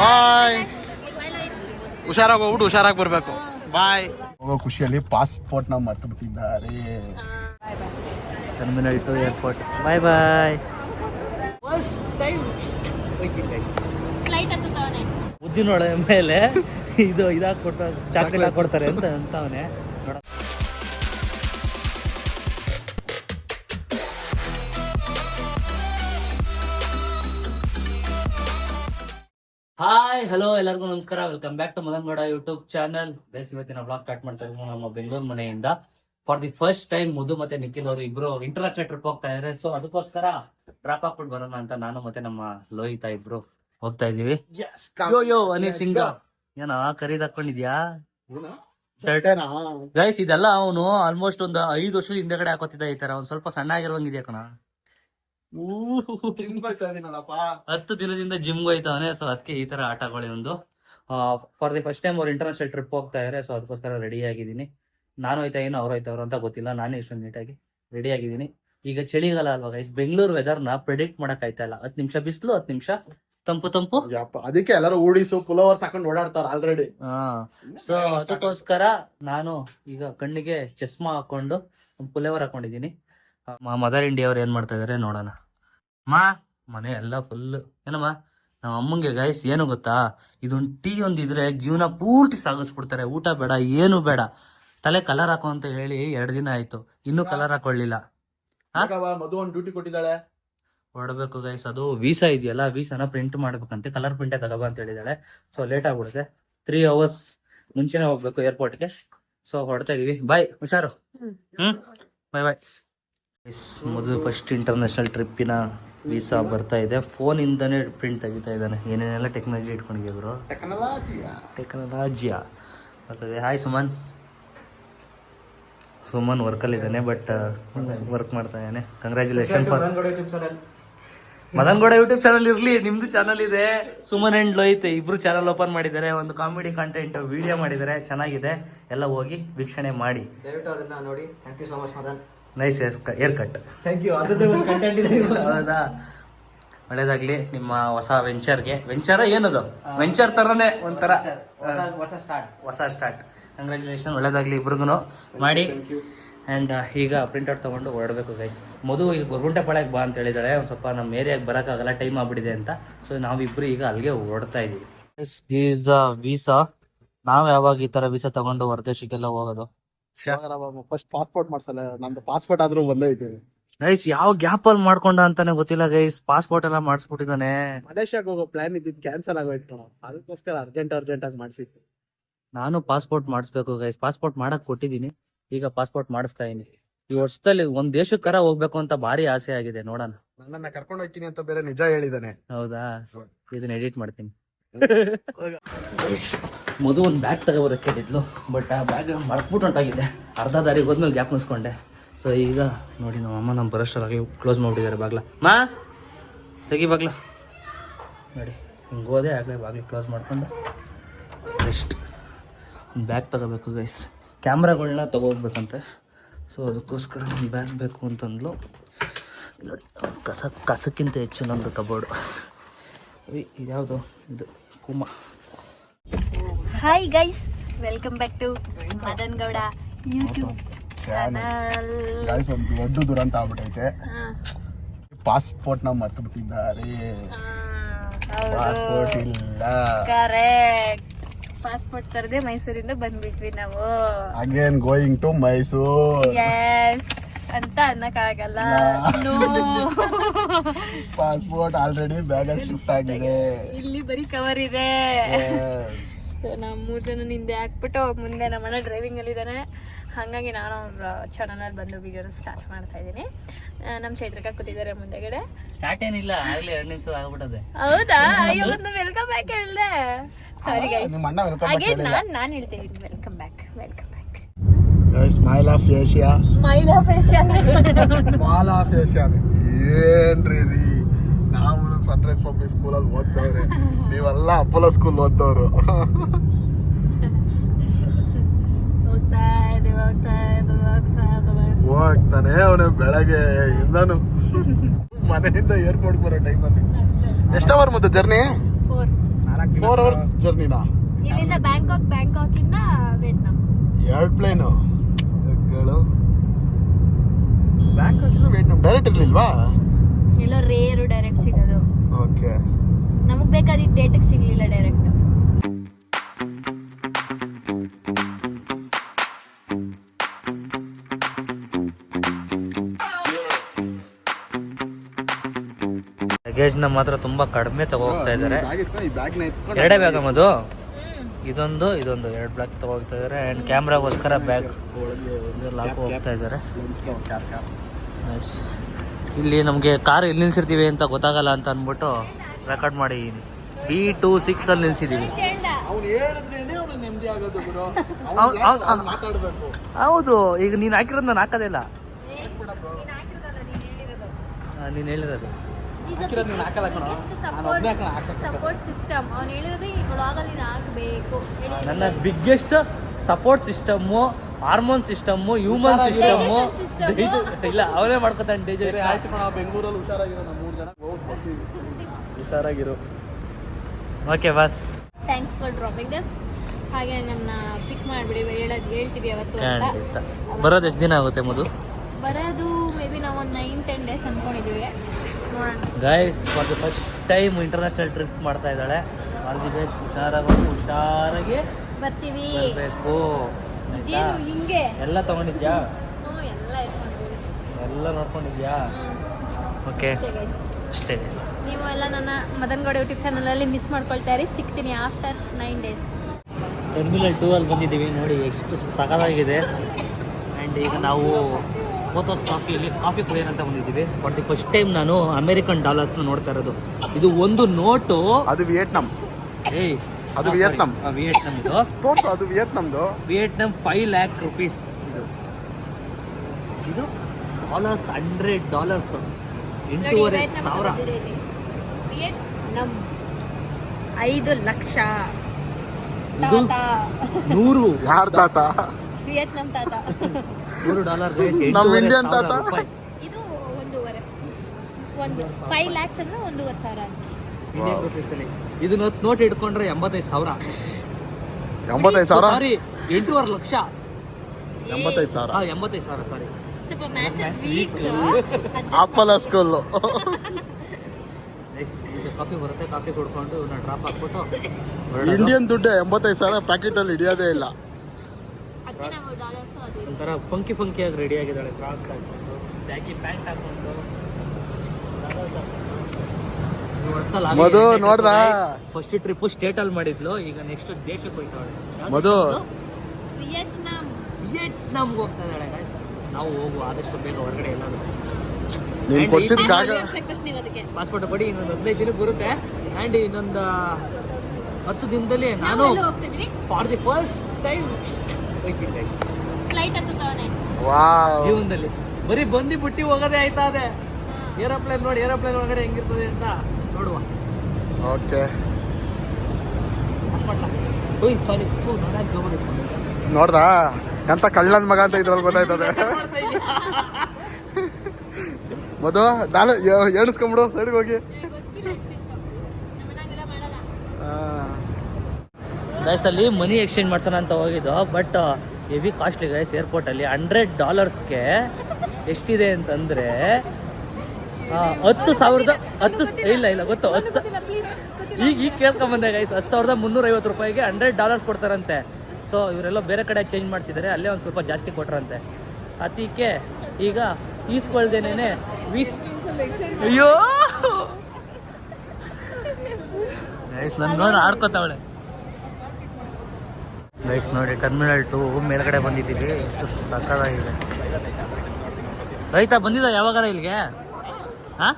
ಬಾಯ್ ಹುಷಾರಾಗಿ ಹೋಗ್ಬಿಟ್ಟು ಹುಷಾರಾಗಿ ಬರಬೇಕು. ಬಾಯ್ ಹೋಗೋ ಖುಷಿಯಲ್ಲಿ ಪಾಸ್ಪೋರ್ಟ್ನ ಮರ್ತು ಬಿಟ್ಟಿದ್ದಾರೆ terminal two airport bye bye ಉದ್ದಿನೊಳೆ ಮೇಲೆ ಇದು ಇದಾಗಿ ಕೊಟ್ಟು ಚಾಕ್ಲೇಟ್ ಹಾಕೊಡ್ತಾರೆ ಅಂತ ಅಂತವನೆ. ಹಾಯ್ ಹಲೋ ಎಲ್ಲರಿಗೂ ನಮಸ್ಕಾರ. Welcome back to Madan Gowda YouTube channel base ಇವತ್ತಿನ ಬ್ಲಾಗ್ ಸ್ಟಾರ್ಟ್ ಮಾಡ್ತಾ ಇದ್ದೀವಿ ನಮ್ಮ ಬೆಂಗಳೂರು ಮನೆಯಿಂದ. ಫಾರ್ ದಿ ಫಸ್ಟ್ ಟೈಮ್ ಮುದು ಮತ್ತೆ ನಿಖಿಲ್ ಅವರು ಇಬ್ರು ಇಂಟರ್ನ್ಯಾಷನಲ್ ಟ್ರಿಪ್ ಹೋಗ್ತಾ ಇದಾರೆ. ಸೊ ಅದಕ್ಕೋಸ್ಕರ ಡ್ರಾಪ್ ಹಾಕ್ಬಿಟ್ಟು ಬರೋಣ ಅಂತ ನಾನು ಮತ್ತೆ ನಮ್ಮ ಲೋಹಿತ ಇಬ್ರು ಹೋಗ್ತಾ ಇದೀವಿ ಯೋ ಯೋ ಅನಿ ಸಿಂಗ ಏನೋ ಖರೀದ್ ಹಾಕೊಂಡಿದ್ಯಾ? ಗೈಸ್ ಇದೆಲ್ಲ ಅವನು ಆಲ್ಮೋಸ್ಟ್ ಒಂದು ಐದು ವರ್ಷದ ಹಿಂದೆಗಡೆ ಹಾಕೋತಿದ್ದ ಈ ತರ. ಒಂದ್ ಸ್ವಲ್ಪ ಸಣ್ಣ ಆಗಿರುವಂಗಿದ್ಯಾ ಕಣ? ಹತ್ತು ದಿನದಿಂದ ಜಿಮ್ ಹೋಯ್ತವನೆ ಸೊ ಅದಕ್ಕೆ ಈ ತರ ಆಟಗಳು ಒಂದು ಫಾರ್ ದಿ ಫಸ್ಟ್ ಟೈಮ್ ಅವ್ರು ಇಂಟರ್ನ್ಯಾಷನಲ್ ಟ್ರಿಪ್ ಹೋಗ್ತಾ ಇದಾರೆ ಸೊ ಅದಕ್ಕೋಸ್ಕರ ರೆಡಿ ಆಗಿದ್ದೀನಿ. ನಾನು ಹೋಯ್ತಾ ಏನು ಅವ್ರು ಹೋಯ್ತವ್ರು ಅಂತ ಗೊತ್ತಿಲ್ಲ ನಾನೇ ಇಷ್ಟೊಂದು ನೀಟಾಗಿ ರೆಡಿ ಆಗಿದ್ದೀನಿ. ಈಗ ಚಳಿಗಾಲ ಅಲ್ವಾ ಗೈಸ್ ಬೆಂಗಳೂರು ವೆದರ್ನ ಪ್ರಿಡಿಕ್ಟ್ ಮಾಡಕ್ ಆಯ್ತಾ ಇಲ್ಲ. ಹತ್ತು ನಿಮಿಷ ಬಿಸಿಲು ಹತ್ತು ನಿಮಿಷ ತಂಪು ತಂಪು. ಅದಕ್ಕೆ ಎಲ್ಲರೂ ಓಡಿಸು ಪುಲೋವರ್ಸ್ ಹಾಕೊಂಡು ಓಡಾಡ್ತಾರ ಆಲ್ರೆಡಿ ಸೊ ಅದಕ್ಕೋಸ್ಕರ ನಾನು ಈಗ ಕಣ್ಣಿಗೆ ಚಸ್ಮಾ ಹಾಕೊಂಡು ಪುಲೆವರ್ ಹಾಕೊಂಡಿದ್ದೀನಿ. ಮದರ್ ಇಂಡಿಯಾ ಅವ್ರು ಏನ್ ಮಾಡ್ತಾ ಇದಾರೆ ನೋಡೋಣ. ಮಾ ಮನೆ ಎಲ್ಲ ಫುಲ್ ಏನಮ್ಮ? ನಮ್ಮ ಅಮ್ಮಂಗೆ ಗೈಸ್ ಏನು ಗೊತ್ತಾ? ಇದೊಂದು ಟೀ ಒಂದಿದ್ರೆ ಜೀವನ ಪೂರ್ತಿ ಸಾಗಿಸ್ಬಿಡ್ತಾರೆ. ಊಟ ಬೇಡ ಏನು ಬೇಡ. ತಲೆ ಕಲರ್ ಹಾಕೋ ಅಂತ ಹೇಳಿ ಎರಡು ದಿನ ಆಯ್ತು. ಇನ್ನೂ ಕಲರ್ ಹಾಕೊಳ್ಳಿಲ್ಲ? ಮಧು ಒಂದು ಡ್ಯೂಟಿ ಕೊಟ್ಟಿದ್ದಾಳೆ. ಹೊರಡ್ಬೇಕು ಗೈಸ್ ಅದು ವೀಸಾ ಇದೆಯಲ್ಲ ವೀಸಾನ ಪ್ರಿಂಟ್ ಮಾಡ್ಬೇಕಂತೆ. ಕಲರ್ ಪ್ರಿಂಟ್ ತಗೋಬ ಅಂತ ಹೇಳಿದಾಳೆ ಸೊ ಲೇಟ್ ಆಗ್ಬಿಡುತ್ತೆ. ತ್ರೀ ಅವರ್ಸ್ ಮುಂಚೆನೆ ಹೋಗ್ಬೇಕು ಏರ್ಪೋರ್ಟ್ಗೆ ಸೊ ಹೊಡ್ತಾ ಇದೀವಿ. ಬಾಯ್ ಹುಷಾರು? ಹ್ಮ್. ಹ್ಮ್? ಬಾಯ್ ಬಾಯ್ ಮೊದಲು ಫಸ್ಟ್ ಇಂಟರ್ನ್ಯಾಷನಲ್ ಟ್ರಿಪ್ಪಿನ ವೀಸಾ ಬರ್ತಾ ಇದೆ. ಫೋನ್ ಇಂದಾನೆ ಪ್ರಿಂಟ್ ತೆಗಿತಾ ಇದ್ದಾನೆ. ಏನೇನೆಲ್ಲ ಟೆಕ್ನಾಲಜಿ ಇಟ್ಕೊಂಡಿದ್ರು ಬ್ರೋ ಟೆಕ್ನಾಲಜಿಯಾ ಬರ್ತದೆ. ಹಾಯ್ ಸುಮನ್. ಸುಮನ್ ವರ್ಕಲ್ಲಿದ್ದಾನೆ ಬಟ್ ವರ್ಕ್ ಮಾಡ್ತಾ ಇದ್ದಾನೆ. Congratulation for Madan Gowda YouTube channel ಇರ್ಲಿ ನಿಮ್ದು ಚಾನಲ್ ಇದೆ. ಸುಮನ್ ಅಂಡ್ ಲೋಹಿತ್ ಇಬ್ರು ಚಾನಲ್ ಓಪನ್ ಮಾಡಿದ್ದಾರೆ. ಒಂದು ಕಾಮಿಡಿ ಕಂಟೆಂಟ್ ವಿಡಿಯೋ ಮಾಡಿದ್ದಾರೆ. ಚೆನ್ನಾಗಿದೆ. ಎಲ್ಲ ಹೋಗಿ ವೀಕ್ಷಣೆ ಮಾಡಿ. ದಯವಿಟ್ಟು ಅದನ್ನ ನೋಡಿ. Thank you so much Madan. Nice hair cut thank you ಅದೇ ಒಂದು ಕಂಟೆಂಟ್ ಇದೆ ಹೌದಾ? ಒಳ್ಳೇದಾಗ್ಲಿ. ನಿಮ್ಮ ಹೊಸ ವೆಂಚರ್ಗೆ ವೆಂಚರ್ ಏನದು? ವೆಂಚರ್ ತರನೇ ಒಂಥರ. ಹೊಸ ಹೊಸ ಸ್ಟಾರ್ಟ್ ಹೊಸ ಸ್ಟಾರ್ಟ್ ಕಂಗ್ರ್ಯಾಚುಲೇಷನ್ ಒಳ್ಳೇದಾಗ್ಲಿ ಇಬ್ರಿಗೂ ಮಾಡಿ. ಆ್ಯಂಡ್ ಈಗ ಪ್ರಿಂಟ್ಔಟ್ ತೊಗೊಂಡು ಹೊರಡಬೇಕು ಗೈಸ್ ಮಧು ಈಗ ಗೊರಗುಂಟೆಪಾಳ್ಯಕ್ಕೆ ಬಾ ಅಂತ ಹೇಳಿದಾಳೆ ಒಂದು ಸ್ವಲ್ಪ ನಮ್ಮ ಏರಿಯಾಗೆ ಬರೋಕ್ಕಾಗಲ್ಲ ಟೈಮ್ ಆಗ್ಬಿಟ್ಟಿದೆ ಅಂತ. ಸೊ ನಾವಿಬ್ರು ಈಗ ಅಲ್ಲಿಗೆ ಹೊರಡ್ತಾ ಇದ್ದೀವಿ ಈಸ್ ವೀಸಾ ನಾವು ಯಾವಾಗ ಈ ಥರ ವೀಸಾ ತಗೊಂಡು ಹೊರದೇಶಕ್ಕೆಲ್ಲ ಹೋಗೋದು? ಫಸ್ಟ್ ಪಾಸ್ಪೋರ್ಟ್ ಮಾಡ್ಸಲ್ಲ ನಮ್ದು ಪಾಸ್ಪೋರ್ಟ್ ಆದ್ರೂ ಬಂದೈತೆ ಗೈಸ್ ಯಾವ ಗ್ಯಾಪ್ ಅಲ್ಲಿ ಮಾಡ್ಕೊಂಡ ಅಂತಾನೆ ಗೊತ್ತಿಲ್ಲ ಗೈಸ್ ಪಾಸ್ಪೋರ್ಟ್ ಎಲ್ಲ ಮಾಡಿಸ್ಬಿಟ್ಟಿದ್ದಾನೆ. ಮಲೇಷ್ಯಾಗ ಹೋಗೋ ಪ್ಲಾನ್ ಇದ್ದಿದ್ದು ಕ್ಯಾನ್ಸಲ್ ಆಗೋಯ್ತು ಅದಕ್ಕೋಸ್ಕರ ಅರ್ಜೆಂಟ್ ಅರ್ಜೆಂಟ್ ಆಗಿ ಮಾಡಿಸಿತ್ತು ನಾನು ಪಾಸ್ಪೋರ್ಟ್ ಮಾಡಿಸ್ಬೇಕು ಗೈಸ್ ಪಾಸ್ಪೋರ್ಟ್ ಮಾಡಕ್ ಕೊಟ್ಟಿದ್ದೀನಿ. ಈಗ ಪಾಸ್ಪೋರ್ಟ್ ಮಾಡಿಸ್ತಾ ಇದೀನಿ. ಈ ವರ್ಷದಲ್ಲಿ ಒಂದ್ ದೇಶಕ್ಕರ ಹೋಗ್ಬೇಕು ಅಂತ ಭಾರಿ ಆಸೆ ಆಗಿದೆ ನೋಡೋಣ. ನನ್ನನ್ನ ಕರ್ಕೊಂಡು ಹೋಗ್ತೀನಿ ಅಂತ ಬೇರೆ ನಿಜ ಹೇಳಿದಾನೆ. ಹೌದಾ? ಇದನ್ನ ಎಡಿಟ್ ಮಾಡ್ತೀನಿ. ಮಧು ಒಂದು ಬ್ಯಾಗ್ ತಗೋಬರಕ್ಕೆ ಕೇಳಿದ್ಲು ಬಟ್ ಆ ಬ್ಯಾಗ್ ಮರ್ಕ್ಬಿಟ್ಟು ಹೊಂಟಾಗಿದೆ ಅರ್ಧ ದಾರಿಗೆ ಹೋದ್ಮೇಲೆ ಗ್ಯಾಪ್ ಮುಸ್ಕೊಂಡೆ ಸೊ ಈಗ ನೋಡಿ ನಮ್ಮ ಅಮ್ಮ ನಮ್ಮ ಬರೋಷ್ಟರಾಗಿ ಕ್ಲೋಸ್ ಮಾಡಿಬಿಟ್ಟಿದ್ದಾರೆ ಬಾಗ್ಲ. ಮಾ, ತೆಗಿ ಬಾಗ್ಲ. ನೋಡಿ, ಹಿಂಗೆ ಹೋದೆ ಆಗಲೇ ಬಾಗ್ಲು ಕ್ಲೋಸ್ ಮಾಡ್ಕೊಂಡು ಬೆಸ್ಟ್ ಒಂದು ಬ್ಯಾಗ್ ತಗೋಬೇಕು ಗೈಸ್ ಕ್ಯಾಮ್ರಾಗಳನ್ನ ತೊಗೋಗ್ಬೇಕಂತೆ ಸೊ ಅದಕ್ಕೋಸ್ಕರ ಒಂದು ಬ್ಯಾಗ್ ಬೇಕು ಅಂತಂದ್ಲು. ನೋಡಿ, ಕಸ ಕಸಕ್ಕಿಂತ ಹೆಚ್ಚು ನಂದು ಕಬೋರ್ಡು ಇದ್ಯಾವುದು? ಇದು ಕುಮ hi guys welcome back to Madan Gowda YouTube channel guys ಒಂದು ದೊಡ್ಡ ದುರಂತ ಆಗ್ಬಿಟ್ಟೈತೆ ಪಾಸ್ಪೋರ್ಟ್ನ ಮರ್ತು ಬಿಟ್ಟಿದ್ದಾರೆ ಪಾಸ್ಪೋರ್ಟ್ ಇಲ್ಲ. ಕರೆಕ್ಟ್ ಪಾಸ್ಪೋರ್ಟ್ ತರದೆ ಮೈಸೂರಿಂದ ಬಂದ್ಬಿಟ್ವಿ ನಾವು. Again going to Mysore yes ಅಂತ ಅನ್ನಕ್ಕಾಗಲ್ಲ. ನೋ. ಪಾಸ್ಪೋರ್ಟ್ ಆಲ್ರೆಡಿ ಬ್ಯಾಗ್ ಅಲ್ಲಿ ಶಿಫ್ಟ್ ಆಗಿದೆ. ಇಲ್ಲಿ ಬರೀ ಕವರ್ ಇದೆ. ನಾವು ಮೂರ್ ಜನ ಹಿಂದೆ ಹಾಕ್ಬಿಟ್ಟು ಮುಂದೆ ನಮ್ಮ ಅಣ್ಣ ಡ್ರೈವಿಂಗ್ ಅಲ್ಲಿ ಇದ್ದಾನೆ ಹಾಗಾಗಿ ನಾನು ಅವ್ರ ಚಾನಲ್ ಬಂದು ವಿಡಿಯೋ ಸ್ಟಾರ್ಟ್ ಮಾಡ್ತಾ ಇದ್ದೀನಿ. ನಮ್ಮ ಚೈತ್ರಕ ಕೂತಿದ್ದಾರೆ ಮುಂದೆಗಡೆ. ಸ್ಟಾರ್ಟ್ ಏನಿಲ್ಲ ಆಗಲಿ ಎರಡು ನಿಮಿಷ ಆಗ್ಬಿಟ್ಟದೆ. ಹೌದಾ? ಅಯ್ಯೋ ಒಂದು ವೆಲ್ಕಮ್ ಬ್ಯಾಕ್ ಹೇಳ್ದೆ. ಸಾರಿ ಗೈಸ್ ನಿಮ್ಮ ಅಣ್ಣ ವೆಲ್ಕಮ್ ಹಾಗೆ ನಾನು ನಾನು ಹೇಳ್ತೀನಿ welcome back welcome back smile of Asia Myla facial mall of Asia ಏನ್ರಿ ಇದು? ನಾವು ಸನ್ರೈಸ್ ಪಬ್ಲಿಕ್ ಸ್ಕೂಲಲ್ಲಿ ಓದ್ದವ್ರೆ ನೀವೆಲ್ಲ ಅಪ್ಪಲ ಸ್ಕೂಲ್ ಓದ್ತವ್ರು. ಹೋಗ್ತಾ ನೀವು ಹೋಗ್ತಾ ಇದೀವಿ ಹೋಗ್ತಾ ಹೋಗ್ತಾನೆ ಅವನು ಬೆಳಗ್ಗೆ ಇಂದನು. ಮನೆಯಿಂದ ಏರ್ಪೋರ್ಟ್ ಬರೋ ಟೈಮಲ್ಲಿ ಎಷ್ಟು ಅವರ್ ಮತ್ತೆ ಜರ್ನಿ ಫೋರ್ ಫೋರ್ ಅವರ್ಸ್ ಜರ್ನಿನಾ ಇಲ್ಲಿಂದ ಬ್ಯಾಂಕಾಕ್ ಬ್ಯಾಂಕಾಕ್ ಇಂದ ವಿಯೆಟ್ನಾಂ ಎರಡು ಪ್ಲೇನು ಹೇಳು ಬ್ಯಾಂಕಾಕಿಂದ ವಿಯೆಟ್ನಾಂ ಡೈರೆಕ್ಟ್ ಇರ್ಲಿಲ್ವಾ ಎಲ್ಲೋ ರೇರು ಡೈರೆಕ್ಟ್ ಸಿಗೋದು. ಓಕೆ ನಮಗೆ ಬೇಕಾದ ಡೇಟಿಗೆ ಸಿಗ್ಲಿಲ್ಲ ಡೈರೆಕ್ಟ್ ಲಗೇಜ್ನ ಮಾತ್ರ ತುಂಬಾ ಕಡಿಮೆ ತಗೋಗ್ತಾ ಹೋಗ್ತಾ ಇದ್ದಾರೆ ಎರಡೇ ಬ್ಯಾಗ್ ಅದು ಇದೊಂದು ಇದೊಂದು ಎರಡು ಬ್ಯಾಗ್ ತಗೋಗ್ತಾ ಹೋಗ್ತಾ ಇದ್ದಾರೆ ಆ್ಯಂಡ್ ಕ್ಯಾಮ್ರಾಗೋಸ್ಕರ ಬ್ಯಾಗ್ ಲಾಕ್ ಹೋಗ್ತಾ ಇದ್ದಾರೆ. ಇಲ್ಲಿ ನಮಗೆ ಕಾರ್ ಎಲ್ಲಿ ನಿಲ್ಸಿರ್ತೀವಿ ಅಂತ ಗೊತ್ತಾಗಲ್ಲ ಅಂತ ಅಂದ್ಬಿಟ್ಟು ರೆಕಾರ್ಡ್ ಮಾಡಿ ಬಿ ಟು ಸಿಕ್ಸ್ ಅಲ್ಲಿ ನಿಲ್ಸಿದೀವಿ. ಹೌದು ಈಗ ನೀನು ಹಾಕಿರೋದು ನಾನು ಹಾಕೋದೇ ಇಲ್ಲ. ನೀನು ಹೇಳಿರೋದು. ಹಾಕಿರೋದು ನೀನು ಹಾಕಲ್ಲ ಕಣೋ. ನಾನು ಒಬ್ಬನೇ ಸಪೋರ್ಟ್ ಸಿಸ್ಟಮ್ ಅವ್ನು ಹೇಳಿರೋದು ಈ ವ್ಲಾಗಲ್ಲಿ ಹಾಕಬೇಕು. ನನ್ನ biggest support system hormone system human system ಇಲ್ಲ ಅವನೇ ಮಾಡ್ಕೊತಾನೆ ಡೇಜರ್ ಆಯ್ತು ಕಣ ಬೆಂಗಳೂರಲ್ಲಿ ಹುಷಾರಾಗಿರೋ ನಾವು ಮೂರು ಜನ. ಹುಷಾರಾಗಿರೋ. ಓಕೆ ಬಸ್. ಥ್ಯಾಂಕ್ಸ್ ಫಾರ್ ಡ್ರಾಪಿಂಗ್ ಅಸ್ ಹಾಗೆ ನಮ್ಮನ್ನ ಪಿಕ್ ಮಾಡಿಬಿಡಿ ಹೇಳೋದು ಹೇಳ್ತೀವಿ ಅವತ್ತು ಅಂತ. ಬರೋದು ಎಷ್ಟು ದಿನ ಆಗುತ್ತೆ ಮೊದಲು ಬರೋದು ಮೇ ಬಿ ನಾವು ಒಂದು ನೈನ್ ಟೆನ್ ಡೇಸ್ ಅಂದ್ಕೊಂಡಿದ್ದೀವಿ guys for the first time international trip ಮಾಡ್ತಾ ಇದ್ದಾಳೆ. ಆಲ್ ದಿ ಬೆಸ್ಟ್ ಹುಷಾರಾಗಿ ಹುಷಾರಾಗಿ ಬರ್ತೀವಿ. ಬರಬೇಕು. ಇದೇನು ಹಿಂಗೆ? ಎಲ್ಲ ತಗೊಂಡಿದ್ಯಾ? ಹ್ಞೂ ಎಲ್ಲ ಎಲ್ಲ ನೋಡ್ಕೊಂಡಿದ್ಯಾ? ಓಕೆ. ಅಷ್ಟೇ ಗೈಸ್ ಅಷ್ಟೇ ನೀವು ಎಲ್ಲ ನನ್ನ ಮದನ್ ಗೌಡ ಯೂಟ್ಯೂಬ್ ಚಾನಲಲ್ಲಿ ಮಿಸ್ ಮಾಡ್ಕೊಳ್ತಾ ಇರಿ. ಸಿಗ್ತೀನಿ after nine days terminal two ಅಲ್ಲಿ ಬಂದಿದ್ದೀವಿ. ನೋಡಿ ಎಷ್ಟು ಸಖತ್ತಾಗಿದೆ. ಆ್ಯಂಡ್ ಈಗ ನಾವು ಫೋತೋಸ್ ಕಾಫಿಯಲ್ಲಿ ಕಾಫಿ ಕುಡಿಯೋಣ ಅಂತ ಬಂದಿದ್ದೀವಿ. ಬಟ್ ದಿ ಫಸ್ಟ್ ಟೈಮ್ ನಾನು ಅಮೇರಿಕನ್ ಡಾಲರ್ಸ್ನ ನೋಡ್ತಾ ಇರೋದು. ಇದು ಒಂದು ನೋಟು. ಅದು ವಿಯೆಟ್ನಾಂ ಏಯ್ ಅದು ವಿಯೆಟ್ನಾಂ. ವಿಯೆಟ್ನಾಂ ಇದು. ತೋರ್ಸು ಅದು ವಿಯೆಟ್ನಾಂದು ವಿಯೆಟ್ನಾಂ ಫೈವ್ ಲ್ಯಾಕ್ ರುಪೀಸ್ ಇದು. ಇದು ಡಾಲರ್ಸ್ ಹಂಡ್ರೆಡ್ ಡಾಲರ್ಸ್ ಎಂಟೂವರೆ ಸಾವಿರ. ವಿಯೆಟ್ನಾಂ ಐದು ಲಕ್ಷ. ನೂರು. ಯಾರು ತಾತ? ವಿಯೆಟ್ನಾಂ ತಾತ. ನೂರು ಡಾಲರ್ ನಮ್ಮ ಇಂಡಿಯನ್ ತಾತ? ಇದು ಒಂದೂವರೆ. ಒಂದು ಫೈವ್ ಲ್ಯಾಕ್ಸ್ ಅಂದ್ರೆ ಒಂದೂವರೆ ಸಾವಿರ ಅಂತ. ಇಂಡಿಯನ್ ರುಪೀಸಲ್ಲಿ ಇದನ್ನ ಇದು ನೋಟ್ ಇಟ್ಕೊಂಡ್ರೆ ಎಂಬತ್ತೈದು ಸಾವಿರ. ಎಂಬತ್ತೈದು ಸಾವಿರ? ಸಾರಿ ಎಂಟೂವರೆ ಲಕ್ಷ. ಎಂಬತ್ತೈದು ಸಾವಿರ? ಹಾ ಎಂಬತ್ತೈದು ಸಾವಿರ ಸಾರಿ ಆಪಲ್ ಸ್ಕೂಲ್ ಇದು ಕಾಫಿ ಬರುತ್ತೆ ಕಾಫಿ ಕುಡ್ಕೊಂಡು ಡ್ರಾಪ್ ಹಾಕ್ಬಿಟ್ಟು ಇಂಡಿಯನ್ ದುಡ್ಡು ಎಂಬತ್ತೈದು ಸಾವಿರ ಪ್ಯಾಕೆಟ್ ಅಲ್ಲಿ ಹಿಡಿಯೋದೇ ಇಲ್ಲ. ಒಂಥರ ಫಂಕಿ ಫಂಕಿಯಾಗಿ ರೆಡಿ ಆಗಿದ್ದಾಳೆ ಫ್ರಾಕ್ಸ್ ಹಾಕೊಂಡು ಬ್ಯಾಗಿ ಪ್ಯಾಂಟ್ ಹಾಕೊಂಡು. ಮಧು, ನೋಡ್ದ? ಫಸ್ಟ್ ಟ್ರಿಪ್ ಸ್ಟೇಟ್ ಅಲ್ಲಿ ಮಾಡಿದ್ಲು ಈಗ ನೆಕ್ಸ್ಟ್ ದೇಶಕ್ಕೆ ಹೋಯ್ತಾಳೆ ಮಧು? ವಿಯೆಟ್ನಾಮ್ ಅದು? ವಿಯೆಟ್ನಾಂ. ವಿಯೆಟ್ನಾಮ್ಗೆ ಹೋಗ್ತಾ ಇದ್ದಾಳೆ. ನಾವು ಹೋಗುವ ಆದಷ್ಟು ಬೇಗ ಹೊರಗಡೆ ಎಲ್ಲಾದ್ರು. ನೀನ್ ಕೊಡ್ಸಿದ ಕಾಗ ಅದಕ್ಕೆ. ಪಾಸ್ಪೋರ್ಟ್ ಕೊಡಿ ಇನ್ನೊಂದು ಹದಿನೈದು ದಿನಕ್ಕೆ ಬರುತ್ತೆ. ಆ್ಯಂಡ್ ಇನ್ನೊಂದು ಹತ್ತು ದಿನದಲ್ಲಿ ನಾನು ಫಾರ್ ದಿ ಫಸ್ಟ್ ಟೈಮ್ ಹೋಗ್ತಿದ್ದೆ ಜೀವನದಲ್ಲಿ. ಬರೀ ಬಂದು ಬಿಟ್ಟಿ ಹೋಗೋದೇ ಆಯ್ತಾ ಅದೇ? ಏರೋಪ್ಲೇನ್ ನೋಡಿ ಏರೋಪ್ಲೇನ್ ಒಳಗಡೆ ಹೆಂಗಿರ್ತದೆ ಅಂತ. ನೋಡುವ. ಓಕೆ. ನೋಡ್ದಾ? ಎಂತ ಕಳ್ಳನ್ ಮಗ ಅಂತ ಇದ್ರಲ್ಲಿ ಗೊತ್ತಾಯ್ತದೆ. ಮದು ನಾನು ಎಣಿಸ್ಕೊಂಬಿಡು ಸೈಡ್ಗೆ ಹೋಗಿ. ಗೈಸ್ ಅಲ್ಲಿ ಮನಿ ಎಕ್ಸ್ಚೇಂಜ್ ಮಾಡ್ಸೋಣ ಅಂತ ಹೋಗಿದ್ದು ಬಟ್ ಹೆವಿ ಕಾಸ್ಟ್ಲಿ ಗೈಸ್ ಏರ್ಪೋರ್ಟಲ್ಲಿ ಹಂಡ್ರೆಡ್ ಡಾಲರ್ಸ್ಗೆ ಎಷ್ಟಿದೆ ಅಂತಂದ್ರೆ ಹತ್ತು ಸಾವಿರದ ಹತ್ತು ಇಲ್ಲ ಇಲ್ಲ ಗೊತ್ತು ಹತ್ತು ಈಗ ಈಗ ಕೇಳ್ಕೊಂಬಂದೆ ಗೈಸ್ ಹತ್ತು ಸಾವಿರದ ಮುನ್ನೂರೈವತ್ತು ರೂಪಾಯಿಗೆ ಹಂಡ್ರೆಡ್ ಡಾಲರ್ಸ್ ಕೊಡ್ತಾರಂತೆ. ಸೊ ಇವರೆಲ್ಲ ಬೇರೆ ಕಡೆ ಚೇಂಜ್ ಮಾಡಿಸಿದ್ದಾರೆ ಅಲ್ಲೇ ಒಂದು ಸ್ವಲ್ಪ ಜಾಸ್ತಿ ಕೊಟ್ರಂತೆ. ಅದಕ್ಕೆ ಈಗ ಈಸ್ಕೊಳ್ದೇನೆ ವೀಸ್ ಅಯ್ಯೋ! ಗೈಸ್ ನಾನು ನೋಡಿ ಆಡ್ಕೊತಾವಳೆ. ಗೈಸ್ ನೋಡಿ ಟರ್ಮಿನಲ್ ಟು ಮೇಲ್ಗಡೆ ಬಂದಿದ್ದೀವಿ. ಎಷ್ಟು ಸಕ್ಕದಾಗಿದೆ ರೈತ ಬಂದಿದ್ದ ಯಾವಾಗಾರ ಇಲ್ಲಿಗೆ? ಹಾಂ?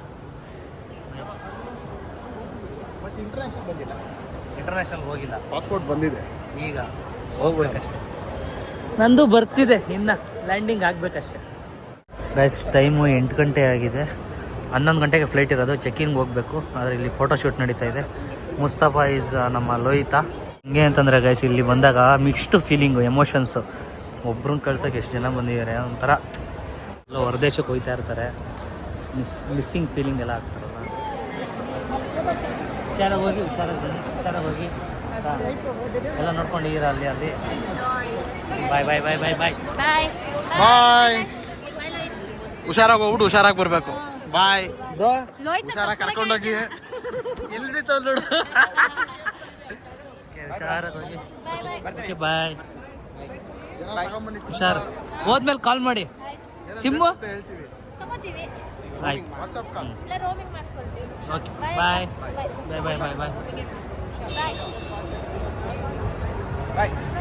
ಇಂಟರ್ನ್ಯಾಷನಲ್ ಹೋಗಿಲ್ಲ. ಪಾಸ್ಪೋರ್ಟ್ ಬಂದಿದೆ. ಈಗ ಹೋಗ್ಬೇಕಷ್ಟೆ. ನಂದು ಬರ್ತಿದೆ ಇನ್ನ ಲ್ಯಾಂಡಿಂಗ್ ಆಗ್ಬೇಕಷ್ಟೆ. ಗೈಸ್ ಟೈಮು ಎಂಟು ಗಂಟೆ ಆಗಿದೆ. ಹನ್ನೊಂದು ಗಂಟೆಗೆ ಫ್ಲೈಟ್ ಇರೋದು. ಚೆಕ್ಕಿಂಗ್ ಹೋಗಬೇಕು. ಆದರೆ ಇಲ್ಲಿ ಫೋಟೋ ಶೂಟ್ ನಡೀತಾ ಇದೆ. ಮುಸ್ತಫಾ ಇಸ್ ನಮ್ಮ ಲೋಹಿತ. ಹಿಂಗೆ ಅಂತಂದರೆ ಗೈಸ್ ಇಲ್ಲಿ ಬಂದಾಗ ಮಿಕ್ಸ್ಡ್ ಫೀಲಿಂಗು ಎಮೋಷನ್ಸು ಒಬ್ರನ್ನ ಕಳ್ಸೋಕೆ ಎಷ್ಟು ಜನ ಬಂದಿದ್ದಾರೆ ಒಂಥರ ಎಲ್ಲ ಹೊರದೇಶಕ್ಕೆ ಹೋಗ್ತಾ ಇರ್ತಾರೆ. ಮಿಸ್ ಮಿಸ್ಸಿಂಗ್ ಫೀಲಿಂಗ್ ಎಲ್ಲ ಆಗ್ತಾರಲ್ಲ. ಹುಷಾರಾಗಿ ಹೋಗಿ ಹುಷಾರಾಗಿ ಹುಷಾರಾಗಿ ಹೋಗಿ. ಎಲ್ಲ ನೋಡ್ಕೊಂಡಿದ್ದೀರಾ ಅಲ್ಲಿ ಅಲ್ಲಿ? ಬಾಯ್ bye bye bye bye. Bye. ಬಾಯ್. ಹುಷಾರಾಗಿ ಹೋಗ್ಬಿಟ್ಟು ಹುಷಾರಾಗಿ ಬರಬೇಕು. ಬಾಯ್. ಬ್ರೋ ಹುಷಾರಾಗಿ ಕರ್ಕೊಂಡೋಗಿ. ಎಲ್ರಿ ನೋಡು. ಹುಷಾರಾಗಿ ಹೋಗಿ. ಬಾಯ್. ಹುಷಾರ್. ಹೋದ್ಮೇಲೆ ಕಾಲ್ ಮಾಡಿ. ಸಿಮ್ಮು? ಹೇಳ್ತೀವಿ ತಗೋತೀವಿ. ಆಯ್ತು ವಾಟ್ಸಪ್ ಕಾಲ್ ಇಲ್ಲ ರೋಮಿಂಗ್ ಮಾಡಿಸ್ಕೊಳ್ತೀವಿ okay bye bye bye bye bye bye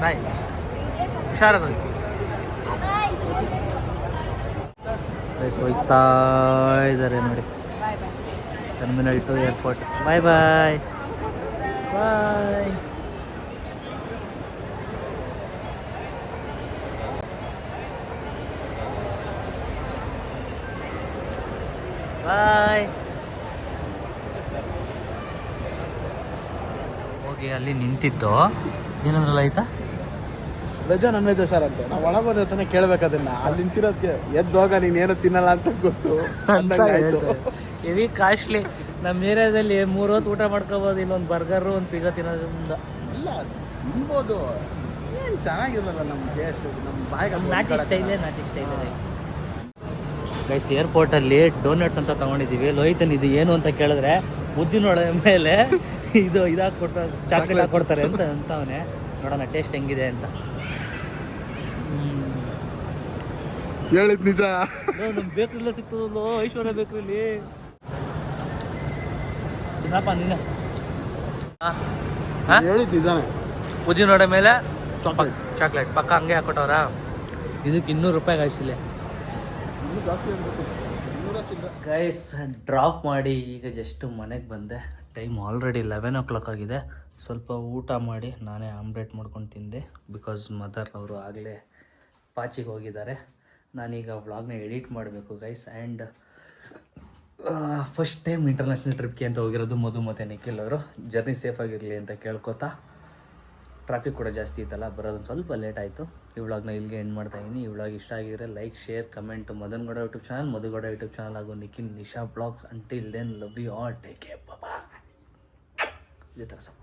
ಬಾಯ್ ಹೋಗ್ತಾ ಇದ್ದಾರೆ ನೋಡಿ. Terminal two airport bye bye bye bye. ಹೋಗಿ ಅಲ್ಲಿ ನಿಂತಿದ್ದು. ಏನಂದ್ರಲ್ಲ ಆಯ್ತಾ? ವೆಜ್ ನಾನ್ ವೆಜ್ ಸರ್ ಅಂತ. ನಾವು ಒಳಗೆ ಹೋದ್ರೆ ತಾನೇ ಕೇಳ್ಬೇಕು ಅದನ್ನ. ಅಲ್ಲಿ ನಿಂತಿರೋದಕ್ಕೆ ಎದ್ದೋಗ ಹೋಗ ನೀನ್ ಏನು ತಿನ್ನಲ್ಲ ಅಂತ ಗೊತ್ತು. ಅಂದಂಗೆ ಆಯ್ತು. ಹೆವಿ ಕಾಸ್ಟ್ಲಿ ನಮ್ಮ ಏರಿಯಾದಲ್ಲಿ ಮೂರು ಹೊತ್ತು ಊಟ ಮಾಡ್ಕೋಬೋದು ಇಲ್ಲೊಂದು ಬರ್ಗರು ಒಂದು ಪಿಜ್ಜಾ ತಿನ್ನೋದ್ರಿಂದ. ಇಲ್ಲ ತಿನ್ಬೋದು. ಏನು ಚೆನ್ನಾಗಿರಲ್ಲ ನಮ್ಮ ದೇಶ ನಮ್ಮ ಬಾಯಿಗೆ ನಾಟಿ ಸ್ಟೈಲೇ ನಾಟಿ ಸ್ಟೈಲೇ ಗೈಸ್ ಗೈಸ್ ಏರ್ಪೋರ್ಟಲ್ಲಿ ಡೋನಟ್ಸ್ ಅಂತ ತೊಗೊಂಡಿದ್ದೀವಿ. ಲೋಹಿತನ್ ಇದು ಏನು ಅಂತ ಕೇಳಿದ್ರೆ ಉದ್ದಿನೊಳ ಮೇಲೆ ಇದು ಇದಾಗಿ ಕೊಡ್ತಾರೆ ಚಾಕ್ಲೇಟ್ ಹಾಕಿ ಕೊಡ್ತಾರೆ ಅಂತ ಅಂತವನೇ. ನೋಡೋಣ ಟೇಸ್ಟ್ ಹೆಂಗಿದೆ ಅಂತ. ಹೇಳಿದ್ ನಿಜ. ನಮ್ಮ ಬೇಕ್ರಿಲ್ಲ ಸಿಗ್ತದಲ್ಲೋ ಐಶ್ವರ್ಯ ಬೇಕ್ರಿಲಿ. ತಿನ್ನಪ್ಪ ನೀನು. ನಾ ಹೇಳಿದ್ ನಿಜಾನೇ. ಉದ್ದಿನೋಡೆ ಮೇಲೆ ಚಾಕ್ಲೇಟ್ ಚಾಕ್ಲೇಟ್ ಪಕ್ಕ ಹಂಗೆ ಹಾಕೊಟ್ಟವ್ರ ಇದಕ್ಕೆ ಇನ್ನೂರು ರೂಪಾಯಿ ಗಾಯಿಸಿಲ್ಲ ಇನ್ನೂ ಜಾಸ್ತಿ ಅನ್ಬೇಕು ಇನ್ನೂರ ಚಿಲ್ಲರೆ ಗೈಸ್ ಡ್ರಾಪ್ ಮಾಡಿ, ಈಗ ಜಸ್ಟ್ ಮನೆಗೆ ಬಂದೆ. Time already eleven o'clock ಆಗಿದೆ. ಸ್ವಲ್ಪ ಊಟ ಮಾಡಿ ನಾನೇ ಆಮ್ಲೆಟ್ ಮಾಡ್ಕೊಂಡು ತಿಂದೆ. ಬಿಕಾಸ್ ಮದರ್ ಅವರು ಆಗಲೇ ಪಾಚಿಗೆ ಹೋಗಿದ್ದಾರೆ. ನಾನೀಗ ವ್ಲಾಗ್ನ ಎಡಿಟ್ ಮಾಡಬೇಕು guys and first time international ಟ್ರಿಪ್ಗೆ ಅಂತ ಹೋಗಿರೋದು ಮಧು ಮತ್ತು ನಿಖಿಲ್ ಅವರು. ಜರ್ನಿ ಸೇಫ್ ಆಗಿರಲಿ ಅಂತ ಕೇಳ್ಕೊತಾ. ಟ್ರಾಫಿಕ್ ಕೂಡ ಜಾಸ್ತಿ ಇತ್ತಲ್ಲ ಬರೋದು ಸ್ವಲ್ಪ ಲೇಟ್ ಆಯಿತು. ಈ ವ್ಲಾಗ್ನ ಇಲ್ಲಿಗೆ ಎಂಡ್ ಮಾಡ್ತಾ ಇದ್ದೀನಿ ಈ ವ್ಲಾಗ್ ಇಷ್ಟ ಆಗಿದ್ರೆ like share comment Madan Gowda YouTube channel Madhu Gowda YouTube channel ಹಾಗೂ Nikhin Nisha blogs until then love you all take care ಬಾಬಾ ಇದೇ ಥರ